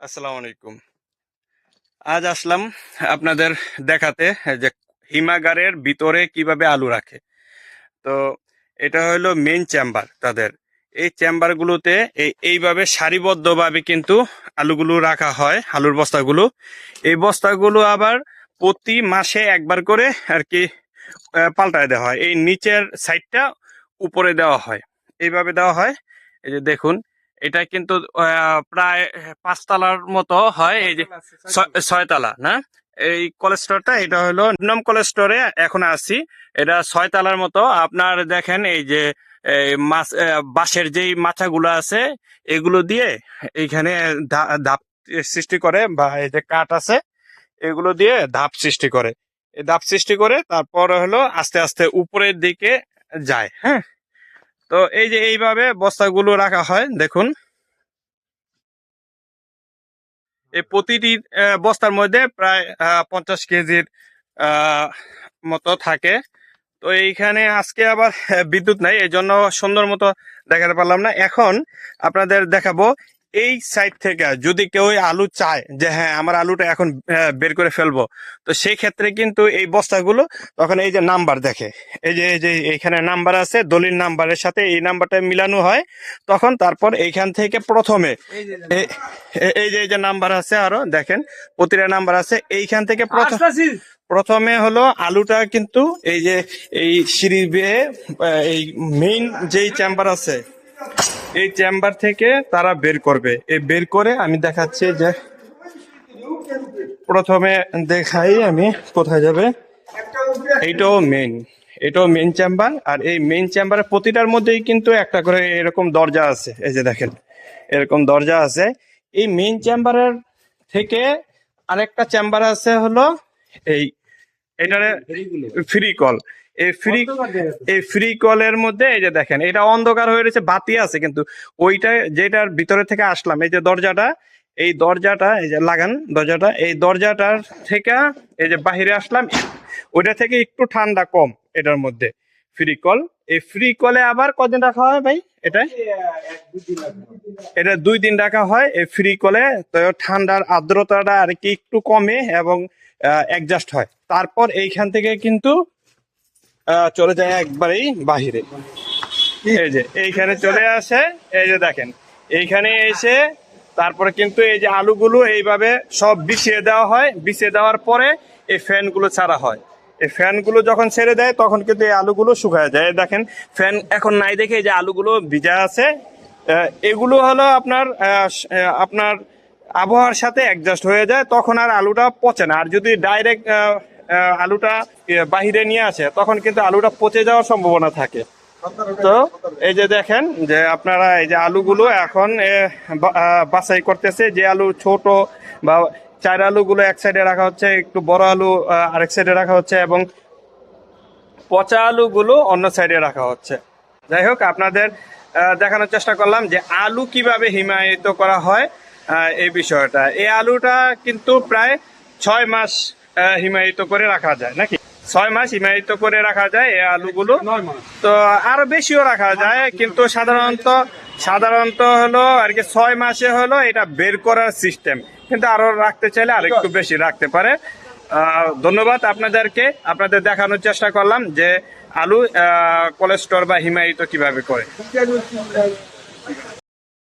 আসসালামু আলাইকুম। আজ আসলাম আপনাদের দেখাতে যে হিমাগারের ভিতরে কীভাবে আলু রাখে। তো এটা হলো মেন চেম্বার তাদের। এই চেম্বারগুলোতে এই, এইভাবে সারিবদ্ধভাবে কিন্তু আলুগুলো রাখা হয়, আলুর বস্তাগুলো। এই বস্তাগুলো আবার প্রতি মাসে একবার করে আর কি পাল্টায় দেওয়া হয়। এই নিচের সাইডটা উপরে দেওয়া হয়। এইভাবে দেওয়া হয়। এই যে দেখুন এটা কিন্তু প্রায় পাঁচতলার মতো হয়। এই যে ছয়- ছয়তলা না? এই কলেস্টোরটা এটা হলো নম কলেস্টোরে এখন আছি। এটা ছয়তলার মতো। আপনার দেখেন এই যে এই মাছ বাঁশের যেই মাথাগুলো আছে এগুলো দিয়ে এইখানে ধাপ সৃষ্টি করে বা এই যে কাঠ আছে এগুলো দিয়ে ধাপ সৃষ্টি করে। এই ধাপ সৃষ্টি করে তারপর হলো আস্তে আস্তে উপরের দিকে যায় হ্যাঁ? তো এই যে এইভাবে বস্তাগুলো রাখা হয়, দেখুন। এই প্রতিটি বস্তার মধ্যে প্রায় পঞ্চাশ কেজির মতো থাকে। তো এইখানে আজকে আবার বিদ্যুৎ নাই এই জন্য সুন্দর মতো দেখাতে পারলাম না। এখন আপনাদের দেখাবো এই সাইড থেকে যদি কেউ আলু চায় যে হ্যাঁ আমার আলুটা এখন বের করে ফেলব তো সেই ক্ষেত্রে কিন্তু এই বস্তাগুলো তখন এই যে নাম্বার দেখে এই যে এই যে এইখানে নাম্বার আছে দলিল নাম্বারের সাথে এই নাম্বারটা মিলানো হয় তখন তারপর এইখান থেকে প্রথমে এই- যে এই যে নাম্বার আছে আরও দেখেন প্রতিটা নাম্বার আছে এইখান থেকে প্রথম প্রথমে হলো আলুটা কিন্তু এই যে এই সিঁড়ি বেয়ে এই মেইন যেই চেম্বার আছে এই চেম্বার থেকে তারা বের করবে। এই বের করে আমি দেখাচ্ছি যে প্রথমে দেখাই আমি কোথায় যাবে। এইটাও মেন এটাও মেন চেম্বার আর এই মেন চেম্বারের প্রতিটার মধ্যেই কিন্তু একটা করে এরকম দরজা আছে। এই যে দেখেন, এরকম দরজা আছে। এই মেন চেম্বারের থেকে আরেকটা চেম্বার আছে হলো এই এটারে ফ্রি কল এই ফ্রি এই ফ্রি কলের মধ্যে এই যে দেখেন এটা অন্ধকার হয়ে রয়েছে বাতি আছে কিন্তু ওইটা যেটার ভিতরে থেকে আসলাম এই যে দরজাটা এই দরজাটা এই যে লাগান দরজাটা এই দরজাটার থেকে এই যে বাহিরে আসলাম ওইটা থেকে একটু ঠান্ডা কম এটার মধ্যে ফ্রি কল এই ফ্রি কলে আবার কদিন রাখা হয় ভাই এটা এটা দুই দিন রাখা হয় এই ফ্রি কলে তো ঠান্ডার আর্দ্রতাটা আর কি একটু কমে এবং অ্যাডজাস্ট হয়। তারপর এইখান থেকে কিন্তু চলে যায় একবারেই বাহিরে। এই যে, এইখানে চলে আসে, এই যে দেখেন, এইখানে এসে তারপরে কিন্তু এই যে আলুগুলো এইভাবে সব বিছিয়ে দেওয়া হয়। বিছিয়ে দেওয়ার পরে এই ফ্যানগুলো ছাড়া হয়। এই ফ্যানগুলো যখন ছেড়ে দেয়, তখন কিন্তু এই আলুগুলো শুকায় যায়। দেখেন, ফ্যান এখন নাই দেখে এই যে আলুগুলো ভিজা আছে। এগুলো হলো আপনার আপনার আবহাওয়ার সাথে অ্যাডজাস্ট হয়ে যায়, তখন আর আলুটা পচে না। আর যদি ডাইরেক্ট আলুটা বাহিরে নিয়ে আসে, তখন কিন্তু আলুটা পচে যাওয়ার সম্ভাবনা থাকে। তো এই যে দেখেন যে আপনারা এই যে আলুগুলো এখন বাছাই করতেছে। যে আলু ছোট বা চার আলুগুলো এক সাইডে রাখা হচ্ছে, একটু বড় আলু আরেক সাইডে রাখা হচ্ছে এবং পচা আলুগুলো অন্য সাইডে রাখা হচ্ছে। যাই হোক, আপনাদের দেখানোর চেষ্টা করলাম যে আলু কীভাবে হিমায়িত করা হয়। এই বিষয়টা। এই আলুটা কিন্তু প্রায় ছয় মাস হিমায়িত করে রাখা যায় নাকি? ছয় মাস হিমায়িত করে রাখা যায় এই আলুগুলো। তো আরও বেশিও রাখা যায় কিন্তু সাধারণত সাধারণত হলো আর কি ছয় মাসে হলো এটা বের করার সিস্টেম কিন্তু আরও রাখতে চাইলে আর একটু বেশি রাখতে পারে। আহ, ধন্যবাদ আপনাদেরকে। আপনাদের দেখানোর চেষ্টা করলাম যে আলু কোলেস্টোর বা হিমায়িত কীভাবে করে।